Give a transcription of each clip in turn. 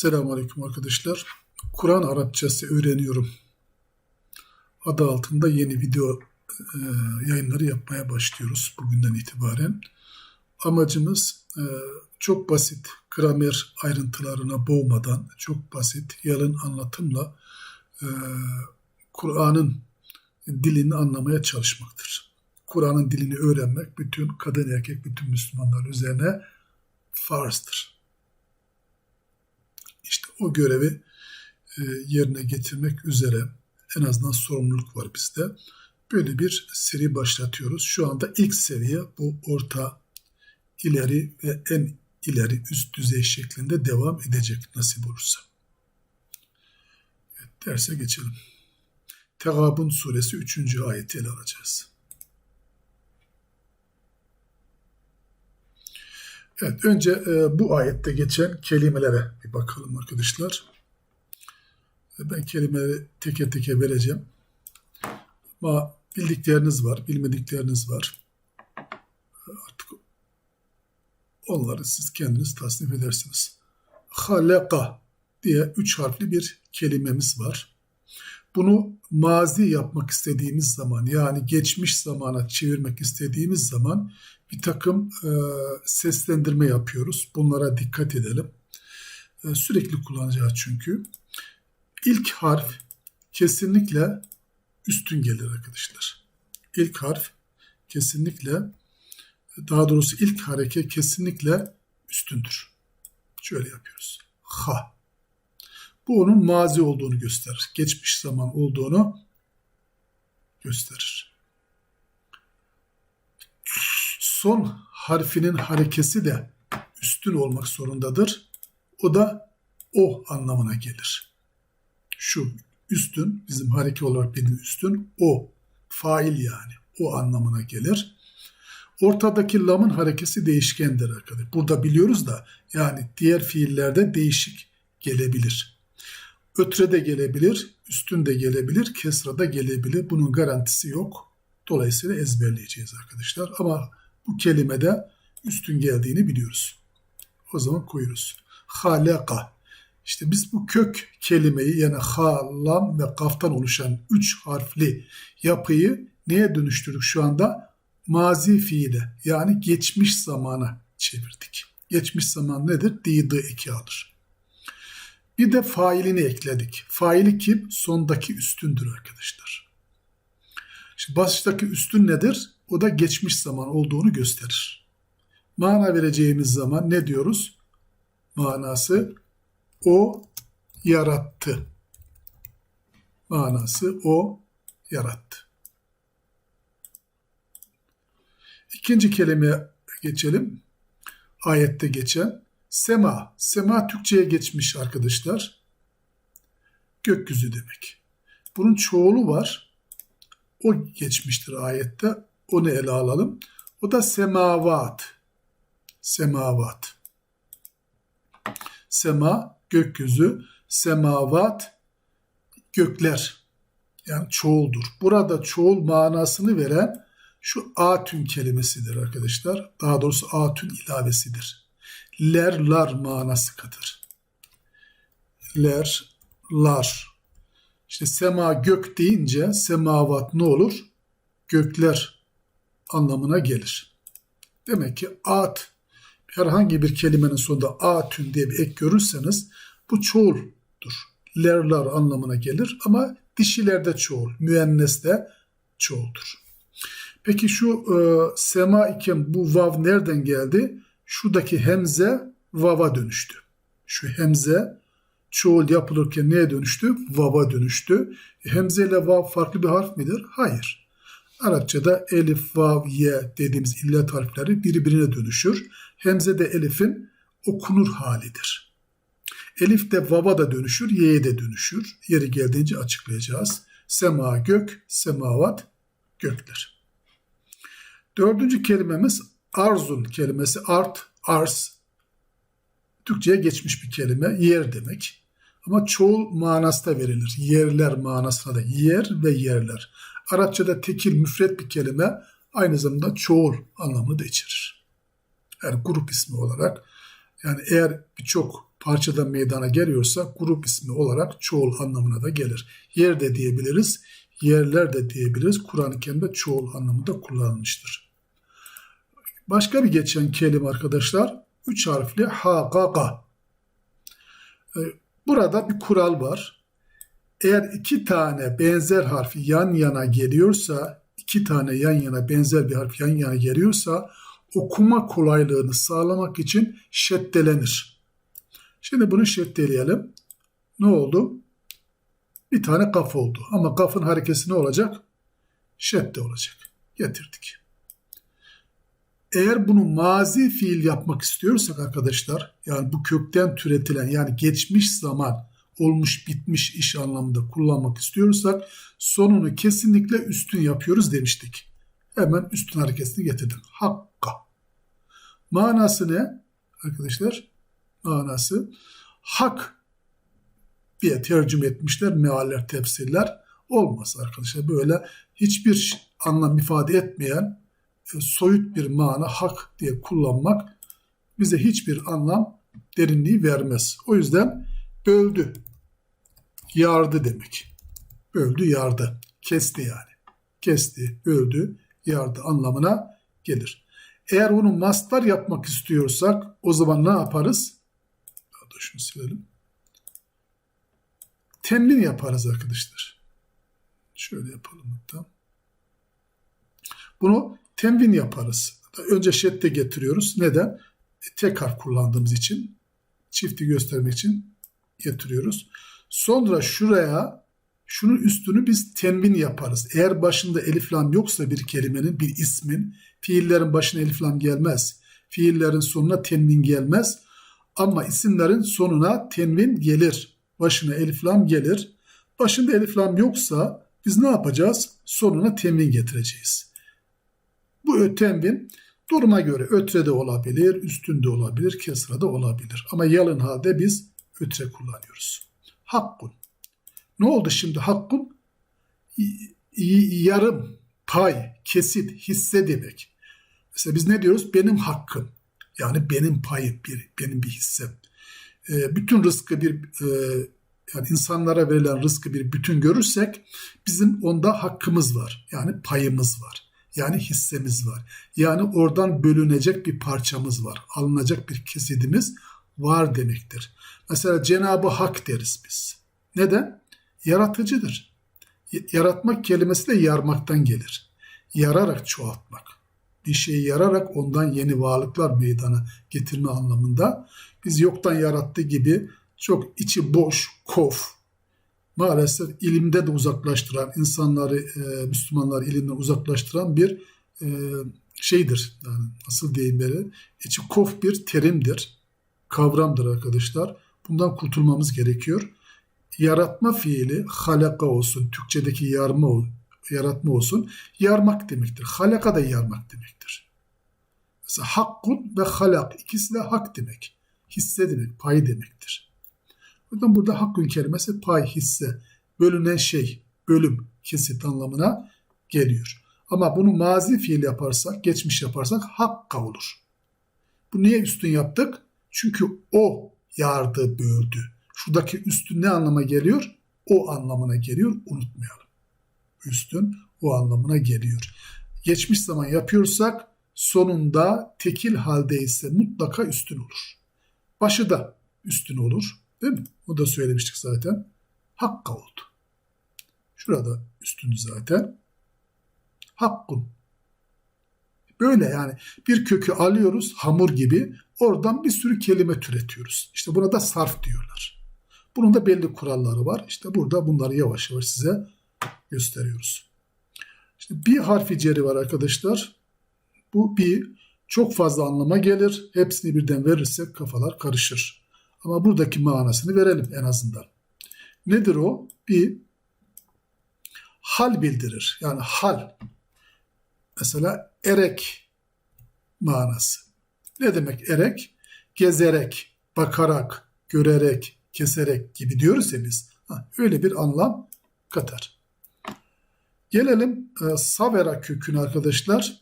Selamünaleyküm arkadaşlar. Kur'an Arapçası öğreniyorum. Adı altında yeni video e, yayınları yapmaya başlıyoruz bugünden itibaren. Amacımız e, çok basit gramer ayrıntılarına boğmadan, çok basit yalın anlatımla e, Kur'an'ın dilini anlamaya çalışmaktır. Kur'an'ın dilini öğrenmek bütün kadın erkek bütün Müslümanlar üzerine farzdır. İşte o görevi e, yerine getirmek üzere en azından sorumluluk var bizde. Böyle bir seri başlatıyoruz. Şu anda ilk seviye bu orta, ileri ve en ileri üst düzey şeklinde devam edecek nasip olursa. Evet, derse geçelim. Tegabun suresi 3. ayeti ele alacağız. Evet, önce e, bu ayette geçen kelimelere bir bakalım arkadaşlar. E, Ben kelimeleri teke teke vereceğim. Ama bildikleriniz var, bilmedikleriniz var. E, Artık onları siz kendiniz tasnif edersiniz. Haleka diye üç harfli bir kelimemiz var. Bunu mazi yapmak istediğimiz zaman yani geçmiş zamana çevirmek istediğimiz zaman bir takım e, seslendirme yapıyoruz. Bunlara dikkat edelim. E, sürekli kullanacağız çünkü. İlk harf kesinlikle üstün gelir arkadaşlar. İlk harf kesinlikle daha doğrusu ilk hareke kesinlikle üstündür. Şöyle yapıyoruz. Ha. Bu onun mazi olduğunu gösterir. Geçmiş zaman olduğunu gösterir. Son harfinin harekesi de üstün olmak zorundadır. O da o anlamına gelir. Şu üstün, bizim hareke olarak benim üstün, o. Fail yani. O anlamına gelir. Ortadaki lamın harekesi değişkendir arkadaşlar. Burada biliyoruz da yani diğer fiillerde değişik gelebilir. Ötre de gelebilir, üstün de gelebilir, kesra da gelebilir. Bunun garantisi yok. Dolayısıyla ezberleyeceğiz arkadaşlar. Ama bu kelimede üstün geldiğini biliyoruz. O zaman koyuyoruz. Halaka. İşte biz bu kök kelimeyi yani ha, lam ve kaftan oluşan üç harfli yapıyı neye dönüştürdük şu anda? Mazi fiile yani geçmiş zamana çevirdik. Geçmiş zaman nedir? Didi eki alır. Bir de failini ekledik. Faili kim? Sondaki üstündür arkadaşlar. Şimdi baştaki üstün nedir? O da geçmiş zaman olduğunu gösterir. Mana vereceğimiz zaman ne diyoruz? Manası o yarattı. Manası o yarattı. İkinci kelimeye geçelim. Ayette geçen sema. Sema Türkçe'ye geçmiş arkadaşlar. Gökyüzü demek. Bunun çoğulu var. O geçmiştir ayette. Onu ele alalım. O da semavat. Semavat. Sema, gökyüzü, semavat, gökler. Yani çoğuldur. Burada çoğul manasını veren şu atün kelimesidir arkadaşlar. Daha doğrusu atün ilavesidir. Ler, lar manası katır. Ler, lar. İşte sema gök deyince semavat ne olur? Gökler anlamına gelir. Demek ki at herhangi bir kelimenin sonunda atün diye bir ek görürseniz bu çoğuldur. Lerlar anlamına gelir ama dişilerde çoğul, müenneste çoğuldur. Peki şu e, sema iken bu vav nereden geldi? Şuradaki hemze vava dönüştü. Şu hemze çoğul yapılırken neye dönüştü? Vava dönüştü. E, hemze ile vav farklı bir harf midir? Hayır. Arapçada elif, vav, ye dediğimiz illet harfleri birbirine dönüşür. Hemze de elifin okunur halidir. Elif de vava da dönüşür, ye'ye de dönüşür. Yeri geldiğince açıklayacağız. Sema gök, semavat gökler. Dördüncü kelimemiz arzun kelimesi. Art, arz. Türkçe'ye geçmiş bir kelime. Yer demek. Ama çoğul manasında verilir. Yerler manasına da yer ve yerler. Arapçada tekil müfret bir kelime aynı zamanda çoğul anlamını da içerir. Yani grup ismi olarak. Yani eğer birçok parçadan meydana geliyorsa grup ismi olarak çoğul anlamına da gelir. Yer de diyebiliriz, yerler de diyebiliriz. Kur'an-ı Kerim'de çoğul anlamında kullanılmıştır. Başka bir geçen kelime arkadaşlar, üç harfli hakaka. Ee, Burada bir kural var. Eğer iki tane benzer harf yan yana geliyorsa, iki tane yan yana benzer bir harf yan yana geliyorsa okuma kolaylığını sağlamak için şeddelenir. Şimdi bunu şeddeleyelim. Ne oldu? Bir tane kaf oldu. Ama kafın harekesi ne olacak? Şedde olacak. Getirdik. Eğer bunu mazi fiil yapmak istiyorsak arkadaşlar, yani bu kökten türetilen yani geçmiş zaman olmuş bitmiş iş anlamında kullanmak istiyorsak sonunu kesinlikle üstün yapıyoruz demiştik. Hemen üstün hareketini getirdim. Hakka. Manası ne? Arkadaşlar manası hak diye tercüme etmişler mealler, tefsirler. Olmaz arkadaşlar. Böyle hiçbir anlam ifade etmeyen e, soyut bir mana hak diye kullanmak bize hiçbir anlam derinliği vermez. O yüzden böldü, yardı demek. Böldü, yardı. Kesti yani. Kesti, böldü, yardı anlamına gelir. Eğer bunu mastar yapmak istiyorsak o zaman ne yaparız? Daha da şunu silelim. Temlin yaparız arkadaşlar. Şöyle yapalım hatta. Bunu temvin yaparız. Önce şedde getiriyoruz. Neden? Tek harf kullandığımız için. Çifti göstermek için getiriyoruz. Sonra şuraya şunun üstünü biz tenvin yaparız. Eğer başında elif lam yoksa bir kelimenin, bir ismin, fiillerin başına elif lam gelmez. Fiillerin sonuna tenvin gelmez. Ama isimlerin sonuna tenvin gelir. Başına elif lam gelir. Başında elif lam yoksa biz ne yapacağız? Sonuna tenvin getireceğiz. Bu ötenvin duruma göre ötre de olabilir, üstünde olabilir, kesra da olabilir. Ama yalın halde biz ötre kullanıyoruz. Hakkun. Ne oldu şimdi hakkun? Yarım, pay, kesit, hisse demek. Mesela biz ne diyoruz? Benim hakkım. Yani benim payım, bir, benim bir hissem. E, bütün rızkı bir e, yani insanlara verilen rızkı bir bütün görürsek bizim onda hakkımız var. Yani payımız var. Yani hissemiz var. Yani oradan bölünecek bir parçamız var. Alınacak bir kesidimiz var demektir. Mesela Cenabı Hak deriz biz. Neden? Yaratıcıdır. Yaratmak kelimesi de yarmaktan gelir. Yararak çoğaltmak. Bir şeyi yararak ondan yeni varlıklar meydana getirme anlamında. Biz yoktan yarattığı gibi çok içi boş, kof, maalesef ilimde de uzaklaştıran, insanları, e, Müslümanlar ilimden uzaklaştıran bir e, şeydir. Yani nasıl diyeyim böyle, içi kof bir terimdir, kavramdır arkadaşlar. Bundan kurtulmamız gerekiyor. Yaratma fiili halaka olsun, Türkçedeki yarma yaratma olsun, yarmak demektir. Halaka da yarmak demektir. Mesela hakkun ve halak ikisi de hak demek. Hisse demek, pay demektir. Bakın burada hakkın kelimesi pay, hisse, bölünen şey, bölüm, kesit anlamına geliyor. Ama bunu mazi fiil yaparsak, geçmiş yaparsak hakka olur. Bu niye üstün yaptık? Çünkü o yardı, böldü. Şuradaki üstün ne anlama geliyor? O anlamına geliyor. Unutmayalım. Üstün o anlamına geliyor. Geçmiş zaman yapıyorsak sonunda tekil halde ise mutlaka üstün olur. Başı da üstün olur. Değil mi? O da söylemiştik zaten. Hakka oldu. Şurada üstünü zaten. Hakkun. Böyle yani bir kökü alıyoruz hamur gibi oradan bir sürü kelime türetiyoruz. İşte buna da sarf diyorlar. Bunun da belli kuralları var. İşte burada bunları yavaş yavaş size gösteriyoruz. İşte bir harfi ceri var arkadaşlar. Bu bir çok fazla anlama gelir. Hepsini birden verirsek kafalar karışır. Ama buradaki manasını verelim en azından. Nedir o? Bir hal bildirir. Yani hal. Mesela erek manası. Ne demek erek? Gezerek, bakarak, görerek, keserek gibi diyoruz ya öyle bir anlam katar. Gelelim e, Savera köküne arkadaşlar.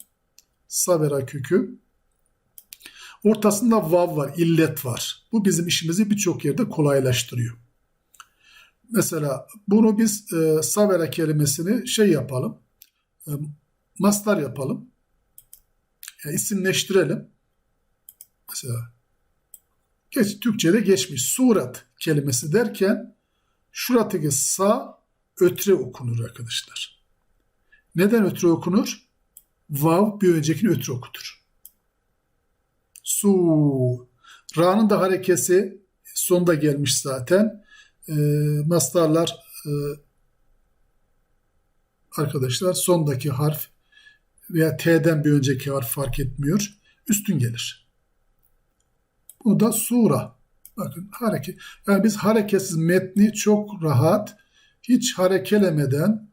Savera kökü. Ortasında vav var, illet var. Bu bizim işimizi birçok yerde kolaylaştırıyor. Mesela bunu biz e, savera kelimesini şey yapalım. E, mastar yapalım. Yani isimleştirelim. Mesela geç, Türkçe'de geçmiş. Surat kelimesi derken şuradaki sa ötre okunur arkadaşlar. Neden ötre okunur? Vav bir öncekini ötre okutur. Su. Ra'nın da harekesi sonda gelmiş zaten. E, mastarlar e, arkadaşlar sondaki harf veya T'den bir önceki harf fark etmiyor. Üstün gelir. Bu da sura. Bakın hareket. Yani biz hareketsiz metni çok rahat hiç harekelemeden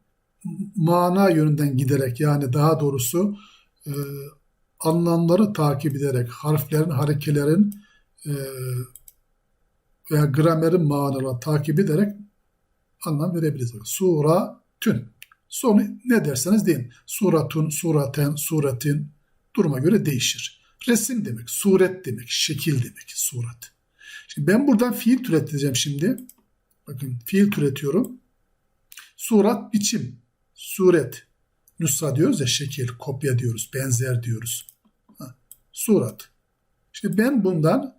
mana yönünden giderek yani daha doğrusu e, anlamları takip ederek harflerin, harekelerin e, veya gramerin manalarını takip ederek anlam verebiliriz. Sura tün. Sonu ne derseniz deyin. Suratun, suraten, suretin duruma göre değişir. Resim demek, suret demek, şekil demek, surat. Şimdi ben buradan fiil türeteceğim şimdi. Bakın fiil türetiyorum. Surat biçim, suret. Nüsha diyoruz ya şekil, kopya diyoruz, benzer diyoruz. Ha, surat. Şimdi ben bundan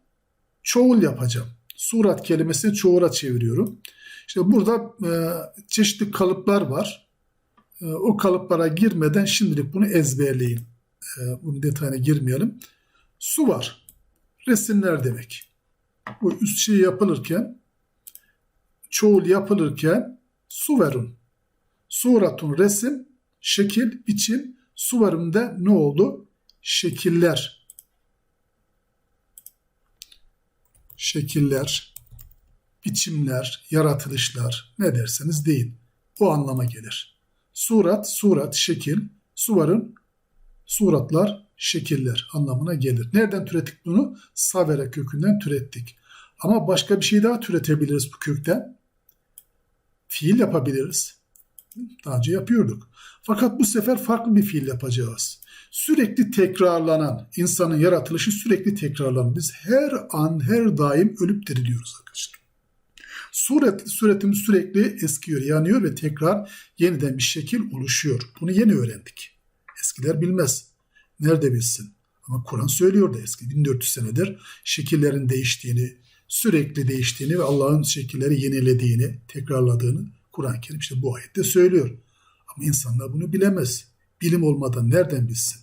çoğul yapacağım. Surat kelimesini çoğula çeviriyorum. İşte burada e, çeşitli kalıplar var. E, o kalıplara girmeden şimdilik bunu ezberleyin. E, bunun detayına girmeyelim. Su var. Resimler demek. Bu üst şey yapılırken çoğul yapılırken su verun. Suratun resim, şekil, biçim. Su verumda ne oldu? Şekiller. Şekiller, biçimler, yaratılışlar ne derseniz deyin. O anlama gelir. Surat, surat, şekil, suvarın suratlar, şekiller anlamına gelir. Nereden türettik bunu? Savere kökünden türettik. Ama başka bir şey daha türetebiliriz bu kökten. Fiil yapabiliriz. Daha önce yapıyorduk. Fakat bu sefer farklı bir fiil yapacağız. Sürekli tekrarlanan, insanın yaratılışı sürekli tekrarlanan. Biz her an, her daim ölüp diriliyoruz arkadaşlar. Suret, suretimiz sürekli eskiyor, yanıyor ve tekrar yeniden bir şekil oluşuyor. Bunu yeni öğrendik. Eskiler bilmez. Nerede bilsin? Ama Kur'an söylüyor da eski 1400 senedir şekillerin değiştiğini, sürekli değiştiğini ve Allah'ın şekilleri yenilediğini, tekrarladığını Kur'an-ı Kerim işte bu ayette söylüyor. Ama insanlar bunu bilemez. Bilim olmadan nereden bilsin?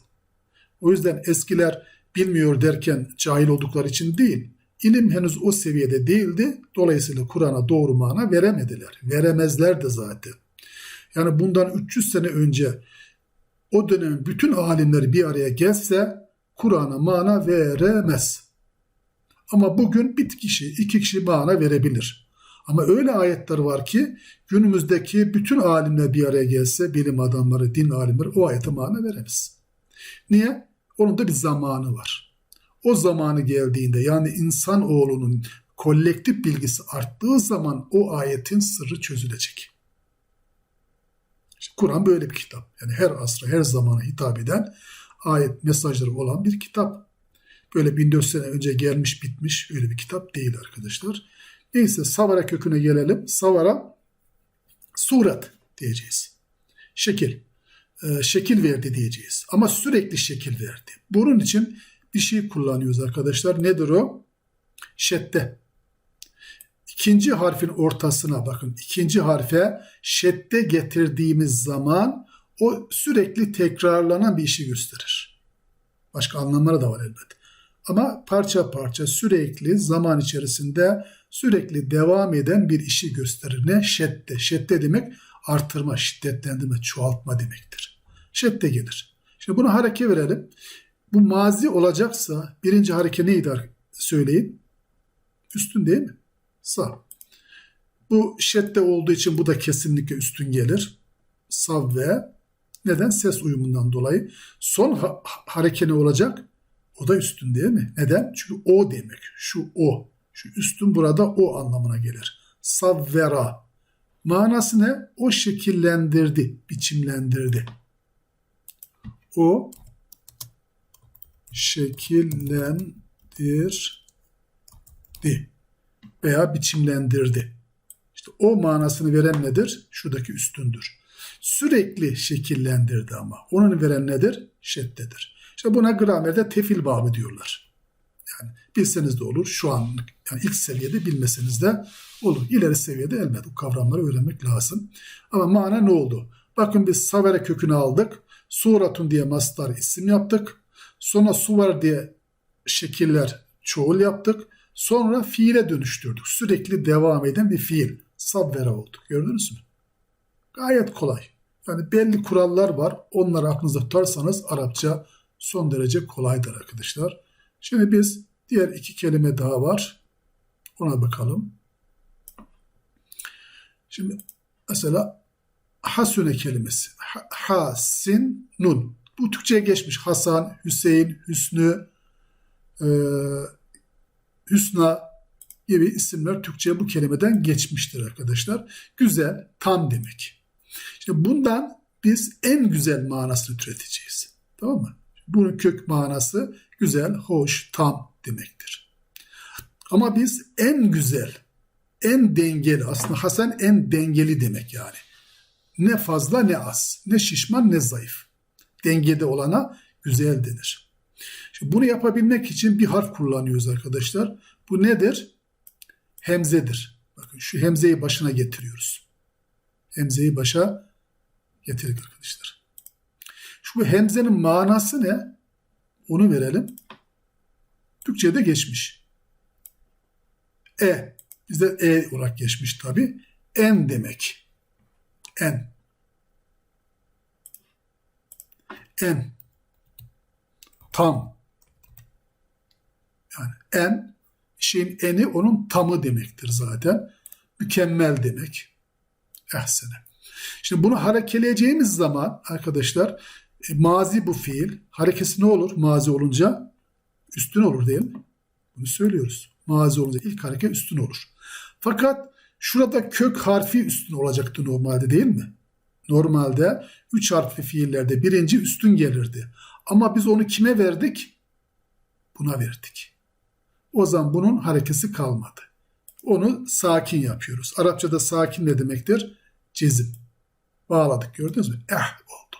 O yüzden eskiler bilmiyor derken cahil oldukları için değil, ilim henüz o seviyede değildi. Dolayısıyla Kur'an'a doğru mana veremediler. Veremezler de zaten. Yani bundan 300 sene önce o dönemin bütün alimleri bir araya gelse Kur'an'a mana veremez. Ama bugün bir kişi, iki kişi mana verebilir. Ama öyle ayetler var ki günümüzdeki bütün alimler bir araya gelse, bilim adamları, din alimleri o ayete mana veremez. Niye? Onun da bir zamanı var. O zamanı geldiğinde yani insan oğlunun kolektif bilgisi arttığı zaman o ayetin sırrı çözülecek. Kur'an böyle bir kitap. Yani her asra, her zamana hitap eden ayet mesajları olan bir kitap. Böyle 1400 sene önce gelmiş bitmiş öyle bir kitap değil arkadaşlar. Neyse Savara köküne gelelim. Savara surat diyeceğiz. Şekil. Ee, şekil verdi diyeceğiz. Ama sürekli şekil verdi. Bunun için bir şey kullanıyoruz arkadaşlar. Nedir o? Şedde. İkinci harfin ortasına bakın. İkinci harfe şedde getirdiğimiz zaman o sürekli tekrarlanan bir işi gösterir. Başka anlamları da var elbet. Ama parça parça sürekli zaman içerisinde sürekli devam eden bir işi gösterir. Ne? Şedde. Şedde demek artırma, şiddetlendirme, çoğaltma demektir. Şedde gelir. Şimdi buna hareke verelim. Bu mazi olacaksa birinci hareke neydi söyleyin? Üstün değil mi? Sağ. Bu şedde olduğu için bu da kesinlikle üstün gelir. Sav ve neden? Ses uyumundan dolayı. Son ha hareke ne olacak? O da üstün değil mi? Neden? Çünkü o demek. Şu o. Şu üstün burada o anlamına gelir. Savvera. Manası ne? O şekillendirdi, biçimlendirdi. O şekillendirdi. Di veya biçimlendirdi. İşte o manasını veren nedir? Şuradaki üstündür. Sürekli şekillendirdi ama. Onun veren nedir? Şeddedir. İşte buna gramerde tefil babı diyorlar. Yani bilseniz de olur. Şu an yani ilk seviyede bilmeseniz de olur. İleri seviyede elbette bu kavramları öğrenmek lazım. Ama mana ne oldu? Bakın biz savere kökünü aldık. Suratun diye mastar isim yaptık. Sonra suvar diye şekiller çoğul yaptık. Sonra fiile dönüştürdük. Sürekli devam eden bir fiil. Sabvera oldu. Gördünüz mü? Gayet kolay. Yani belli kurallar var. Onları aklınızda tutarsanız Arapça son derece kolaydır arkadaşlar. Şimdi biz diğer iki kelime daha var. Ona bakalım. Şimdi mesela hasüne kelimesi. Ha, hasin nun. Bu Türkçe'ye geçmiş. Hasan, Hüseyin, Hüsnü, e, Hüsna gibi isimler Türkçe'ye bu kelimeden geçmiştir arkadaşlar. Güzel, tam demek. İşte bundan biz en güzel manasını türeteceğiz. Tamam mı? Bunun kök manası güzel, hoş, tam demektir. Ama biz en güzel, en dengeli, aslında Hasan en dengeli demek yani. Ne fazla ne az, ne şişman ne zayıf. Dengede olana güzel denir. Şimdi bunu yapabilmek için bir harf kullanıyoruz arkadaşlar. Bu nedir? Hemzedir. Bakın şu hemzeyi başına getiriyoruz. Hemzeyi başa getirdik arkadaşlar. Şu hemzenin manası ne? Onu verelim. Türkçe'de geçmiş. E. Bizde E olarak geçmiş tabi. En demek. En. En. Tam. Yani en şeyin eni onun tamı demektir zaten. Mükemmel demek. Ehsene. Şimdi bunu harekeleyeceğimiz zaman arkadaşlar e, mazi bu fiil. Harekesi ne olur mazi olunca? Üstün olur değil mi? Bunu söylüyoruz. Mazi olunca ilk hareket üstün olur. Fakat şurada kök harfi üstün olacaktı normalde değil mi? Normalde üç harfli fiillerde birinci üstün gelirdi. Ama biz onu kime verdik? Buna verdik. O zaman bunun harekesi kalmadı. Onu sakin yapıyoruz. Arapçada sakin ne demektir? Cezim. Bağladık gördünüz mü? Eh oldu.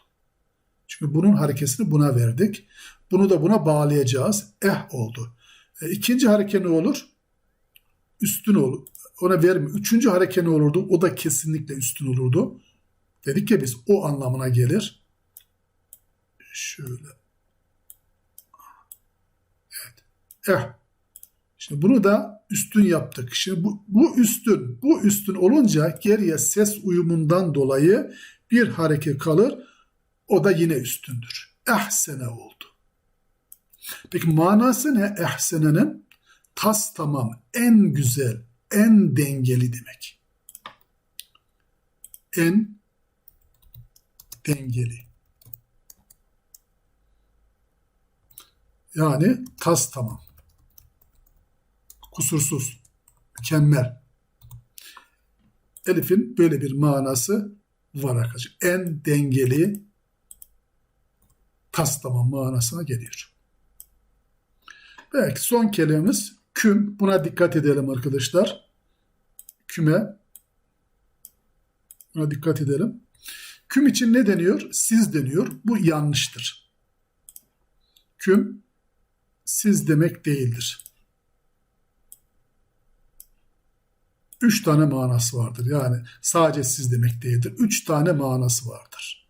Çünkü bunun harekesini buna verdik. Bunu da buna bağlayacağız. Eh oldu. E, ikinci hareke ne olur? Üstün olur. Ona verme. Üçüncü hareke ne olurdu? O da kesinlikle üstün olurdu. Dedik ya biz o anlamına gelir. Şöyle. Evet. Eh. Şimdi bunu da üstün yaptık. Şimdi bu, bu üstün, bu üstün olunca geriye ses uyumundan dolayı bir hareket kalır. O da yine üstündür. Ehsene oldu. Peki manası ne ehsenenin? Tas tamam, en güzel, en dengeli demek. En dengeli. Yani tas tamam. Kusursuz, mükemmel. Elif'in böyle bir manası var arkadaşlar. En dengeli tas tamam manasına geliyor. Belki son kelimemiz küm. Buna dikkat edelim arkadaşlar. Küme. Buna dikkat edelim. Küm için ne deniyor? Siz deniyor. Bu yanlıştır. Küm siz demek değildir. Üç tane manası vardır. Yani sadece siz demek değildir. Üç tane manası vardır.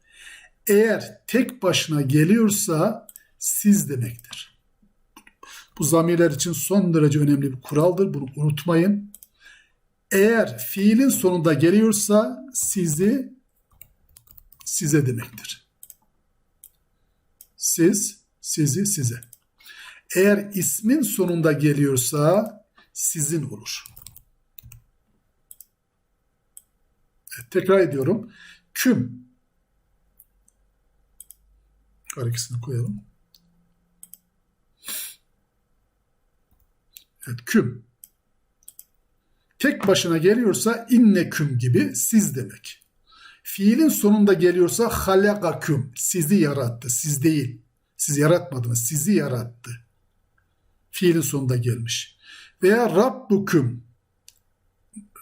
Eğer tek başına geliyorsa siz demektir. Bu zamirler için son derece önemli bir kuraldır. Bunu unutmayın. Eğer fiilin sonunda geliyorsa sizi size demektir. Siz, sizi, size. Eğer ismin sonunda geliyorsa sizin olur. Evet, tekrar ediyorum. Küm. Karekisini koyalım. Evet, küm. Tek başına geliyorsa inne küm gibi siz demek. Fiilin sonunda geliyorsa halakaküm. Sizi yarattı. Siz değil. Siz yaratmadınız. Sizi yarattı. fiilin sonunda gelmiş. Veya Rabbüküm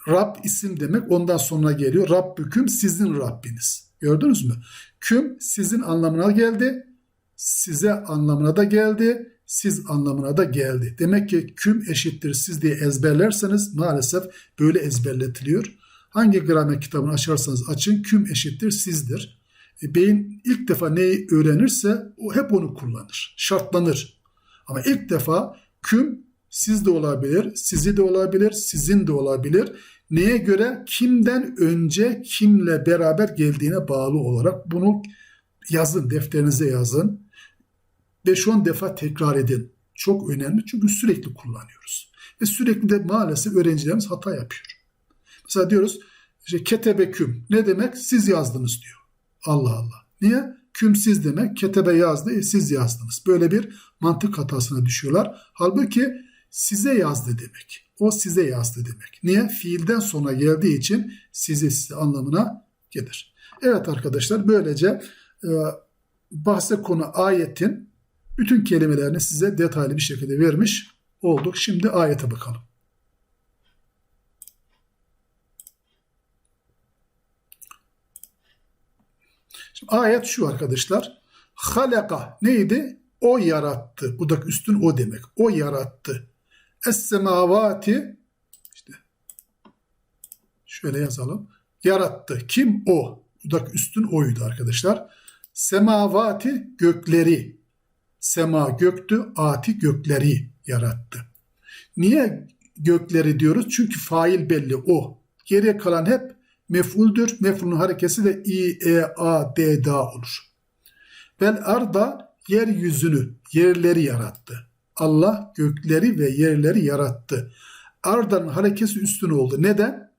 Rab isim demek ondan sonra geliyor. Rabbüküm sizin Rabbiniz. Gördünüz mü? Küm sizin anlamına geldi. Size anlamına da geldi. Siz anlamına da geldi. Demek ki küm eşittir siz diye ezberlerseniz maalesef böyle ezberletiliyor. Hangi gramer kitabını açarsanız açın küm eşittir sizdir. E, beyin ilk defa neyi öğrenirse o hep onu kullanır. Şartlanır. Ama ilk defa küm siz de olabilir, sizi de olabilir, sizin de olabilir. Neye göre? Kimden önce kimle beraber geldiğine bağlı olarak bunu yazın, defterinize yazın. 5-10 defa tekrar edin. Çok önemli çünkü sürekli kullanıyoruz. Ve sürekli de maalesef öğrencilerimiz hata yapıyor. Mesela diyoruz işte ketebe küm. Ne demek? Siz yazdınız diyor. Allah Allah. Niye? Küm siz demek. Ketebe yazdı. E, siz yazdınız. Böyle bir mantık hatasına düşüyorlar. Halbuki size yazdı demek. O size yazdı demek. Niye? Fiilden sonra geldiği için size size anlamına gelir. Evet arkadaşlar böylece e, bahse konu ayetin bütün kelimelerini size detaylı bir şekilde vermiş olduk. Şimdi ayete bakalım. Şimdi ayet şu arkadaşlar. Halaka neydi? O yarattı. Bu da üstün o demek. O yarattı. Es-semavati işte şöyle yazalım. Yarattı. Kim? O. Bu da üstün oydu arkadaşlar. Semavati gökleri. Sema göktü, ati gökleri yarattı. Niye gökleri diyoruz? Çünkü fail belli o. Geriye kalan hep mef'uldür. Mef'ulun harekesi de i, e, a, d, da olur. Vel arda yeryüzünü, yerleri yarattı. Allah gökleri ve yerleri yarattı. Arda'nın harekesi üstün oldu. Neden?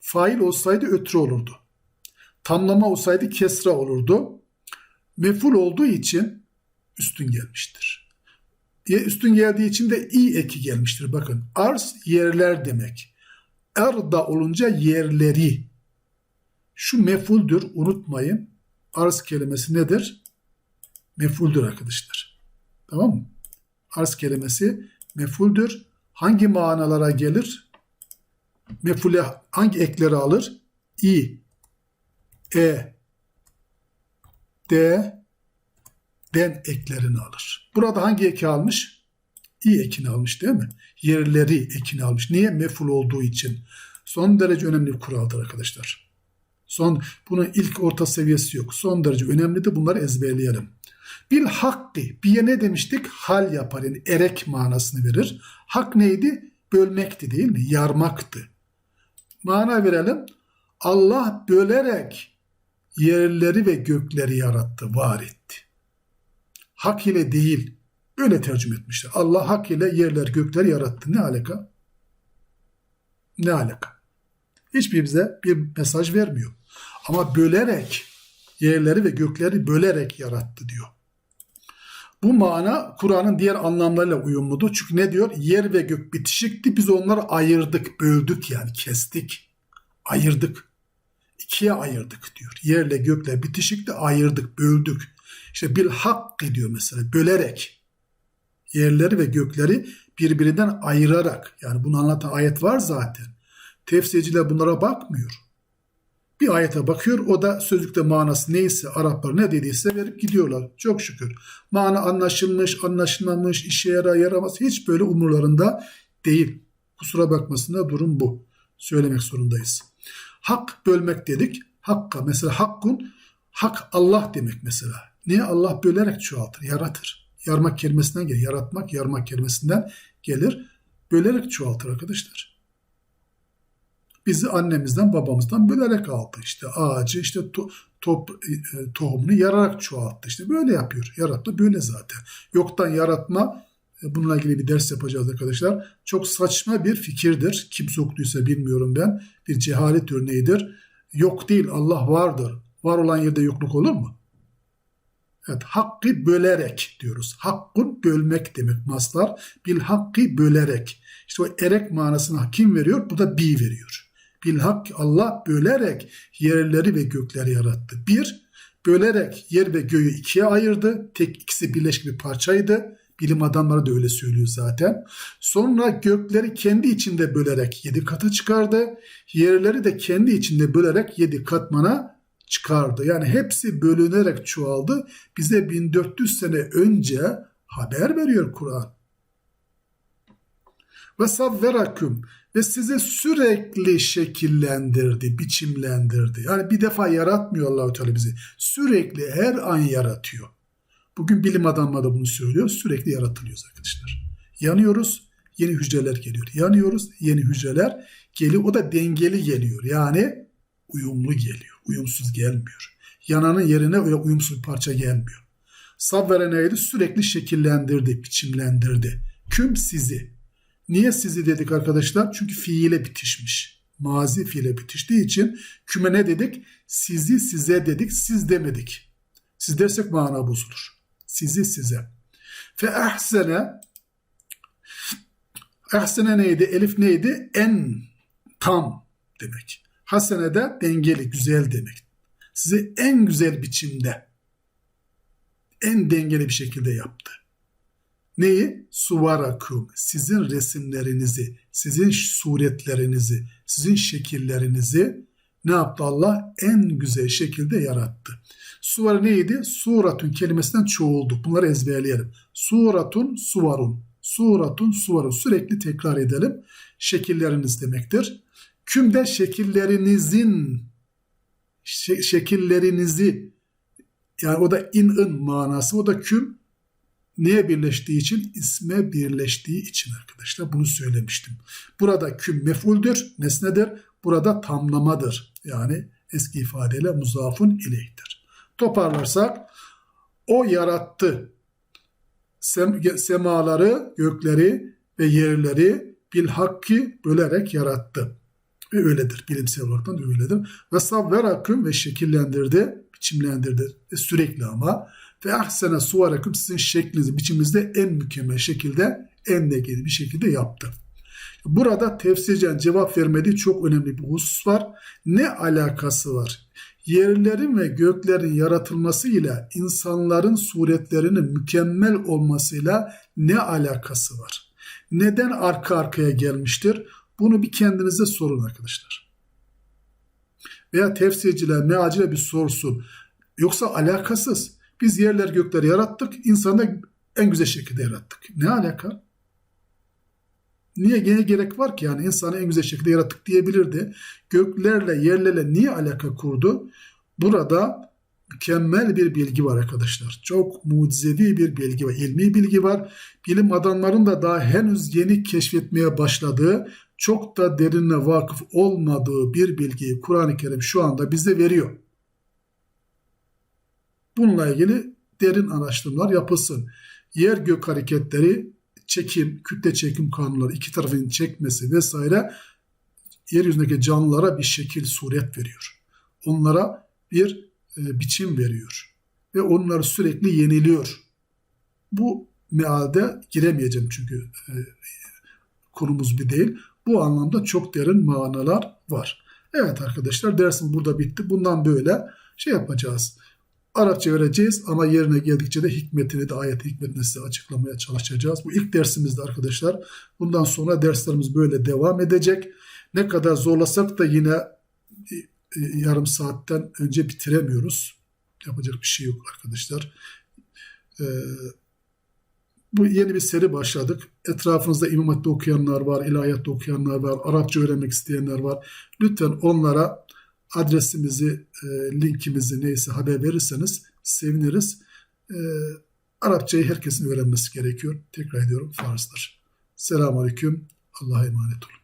Fail olsaydı ötürü olurdu. Tamlama olsaydı kesra olurdu. Meful olduğu için üstün gelmiştir. Üstün geldiği için de i eki gelmiştir. Bakın arz yerler demek. Erda olunca yerleri. Şu mefuldür unutmayın. Arz kelimesi nedir? Mefuldür arkadaşlar. Tamam mı? Arz kelimesi mefuldür. Hangi manalara gelir? Mefule hangi ekleri alır? İ, E, D, den eklerini alır. Burada hangi eki almış? İ ekini almış değil mi? Yerleri ekini almış. Niye? Meful olduğu için. Son derece önemli bir kuraldır arkadaşlar. Son, bunun ilk orta seviyesi yok. Son derece önemli de bunları ezberleyelim. Bil hakkı. Bir ne demiştik? Hal yapar yani erek manasını verir. Hak neydi? Bölmekti değil mi? Yarmaktı. Mana verelim. Allah bölerek yerleri ve gökleri yarattı, var etti. Hak ile değil. Öyle tercüme etmişler. Allah hak ile yerler gökler yarattı. Ne alaka? Ne alaka? Hiçbir bize bir mesaj vermiyor. Ama bölerek yerleri ve gökleri bölerek yarattı diyor. Bu mana Kur'an'ın diğer anlamlarıyla uyumludur. Çünkü ne diyor? Yer ve gök bitişikti. Biz onları ayırdık, böldük yani kestik. Ayırdık. İkiye ayırdık diyor. Yerle gökle bitişikti ayırdık, böldük. İşte bil hakkı diyor mesela bölerek. Yerleri ve gökleri birbirinden ayırarak. Yani bunu anlatan ayet var zaten. Tefsirciler bunlara bakmıyor. Bir ayete bakıyor o da sözlükte manası neyse Araplar ne dediyse verip gidiyorlar. Çok şükür. Mana anlaşılmış, anlaşılmamış, işe yarar yaramaz hiç böyle umurlarında değil. Kusura bakmasında durum bu. Söylemek zorundayız. Hak bölmek dedik. Hakka mesela hakkun hak Allah demek mesela. Niye? Allah bölerek çoğaltır, yaratır. Yarmak kelimesinden gelir. Yaratmak, yarmak kelimesinden gelir. Bölerek çoğaltır arkadaşlar bizi annemizden babamızdan bölerek aldı. İşte ağacı işte to, top, e, tohumunu yararak çoğalttı. İşte böyle yapıyor. Yaratma böyle zaten. Yoktan yaratma e, bununla ilgili bir ders yapacağız arkadaşlar. Çok saçma bir fikirdir. Kim soktuysa bilmiyorum ben. Bir cehalet örneğidir. Yok değil Allah vardır. Var olan yerde yokluk olur mu? Evet, hakkı bölerek diyoruz. Hakkın bölmek demek maslar. Bil hakkı bölerek. İşte o erek manasını kim veriyor? Bu da bi veriyor. Bilhak Allah bölerek yerleri ve gökleri yarattı. Bir, bölerek yer ve göğü ikiye ayırdı. Tek ikisi birleşik bir parçaydı. Bilim adamları da öyle söylüyor zaten. Sonra gökleri kendi içinde bölerek yedi kata çıkardı. Yerleri de kendi içinde bölerek yedi katmana çıkardı. Yani hepsi bölünerek çoğaldı. Bize 1400 sene önce haber veriyor Kur'an. Ve savveraküm ve sizi sürekli şekillendirdi, biçimlendirdi. Yani bir defa yaratmıyor Allahu Teala bizi. Sürekli her an yaratıyor. Bugün bilim adamları da bunu söylüyor. Sürekli yaratılıyoruz arkadaşlar. Yanıyoruz, yeni hücreler geliyor. Yanıyoruz, yeni hücreler geliyor. O da dengeli geliyor. Yani uyumlu geliyor. Uyumsuz gelmiyor. Yananın yerine öyle uyumsuz bir parça gelmiyor. Sabvere neydi? Sürekli şekillendirdi, biçimlendirdi. Küm sizi. Niye sizi dedik arkadaşlar? Çünkü fiile bitişmiş. Mazi fiile bitiştiği için küme ne dedik? Sizi size dedik, siz demedik. Siz dersek mana bozulur. Sizi size. Fe ahsene ahsene neydi? Elif neydi? En tam demek. Hasene de dengeli, güzel demek. Sizi en güzel biçimde, en dengeli bir şekilde yaptı. Neyi? Suvarakum. Sizin resimlerinizi, sizin suretlerinizi, sizin şekillerinizi ne yaptı Allah? En güzel şekilde yarattı. Suvar neydi? Suratun kelimesinden çoğuldu. Bunları ezberleyelim. Suratun, suvarun. Suratun, suvarun. Sürekli tekrar edelim. Şekilleriniz demektir. Kümde şekillerinizin şe- şekillerinizi yani o da in ın manası o da küm neye birleştiği için isme birleştiği için arkadaşlar bunu söylemiştim. Burada küm mefuldür, nesnedir. Burada tamlamadır. Yani eski ifadeyle muzafun ileyhtir. Toparlarsak o yarattı sem- semaları, gökleri ve yerleri bil hakki bölerek yarattı. Ve öyledir. Bilimsel olarak da öyledir. Ve savveraküm ve şekillendirdi, biçimlendirdi. E, sürekli ama. Ve ahsene suvaraküm sizin şeklinizi, biçiminizde en mükemmel şekilde, en dengeli bir şekilde yaptı. Burada tefsircen cevap vermediği çok önemli bir husus var. Ne alakası var? Yerlerin ve göklerin yaratılmasıyla insanların suretlerinin mükemmel olmasıyla ne alakası var? Neden arka arkaya gelmiştir? Bunu bir kendinize sorun arkadaşlar. Veya tefsirciler meacile bir sorsun. Yoksa alakasız. Biz yerler gökleri yarattık, insanı en güzel şekilde yarattık. Ne alaka? Niye gene gerek var ki yani insanı en güzel şekilde yarattık diyebilirdi. Göklerle yerlerle niye alaka kurdu? Burada mükemmel bir bilgi var arkadaşlar. Çok mucizevi bir bilgi var. ilmi bilgi var. Bilim adamlarının da daha henüz yeni keşfetmeye başladığı, çok da derinle vakıf olmadığı bir bilgiyi Kur'an-ı Kerim şu anda bize veriyor. Bununla ilgili derin araştırmalar yapılsın. Yer gök hareketleri, çekim, kütle çekim kanunları, iki tarafın çekmesi vesaire yeryüzündeki canlılara bir şekil, suret veriyor. Onlara bir e, biçim veriyor. Ve onları sürekli yeniliyor. Bu mealde giremeyeceğim çünkü e, konumuz bir değil. Bu anlamda çok derin manalar var. Evet arkadaşlar dersim burada bitti. Bundan böyle şey yapacağız. Arapça öğreneceğiz ama yerine geldikçe de hikmetini de ayet hikmetini size açıklamaya çalışacağız. Bu ilk dersimizde arkadaşlar. Bundan sonra derslerimiz böyle devam edecek. Ne kadar zorlasak da yine e, e, yarım saatten önce bitiremiyoruz. Yapacak bir şey yok arkadaşlar. Ee, bu yeni bir seri başladık. Etrafınızda İmam Hatip'te okuyanlar var, ilahiyatta okuyanlar var, Arapça öğrenmek isteyenler var. Lütfen onlara adresimizi, e, linkimizi neyse haber verirseniz seviniriz. E, Arapçayı herkesin öğrenmesi gerekiyor. Tekrar ediyorum farzdır. Selamun Aleyküm. Allah'a emanet olun.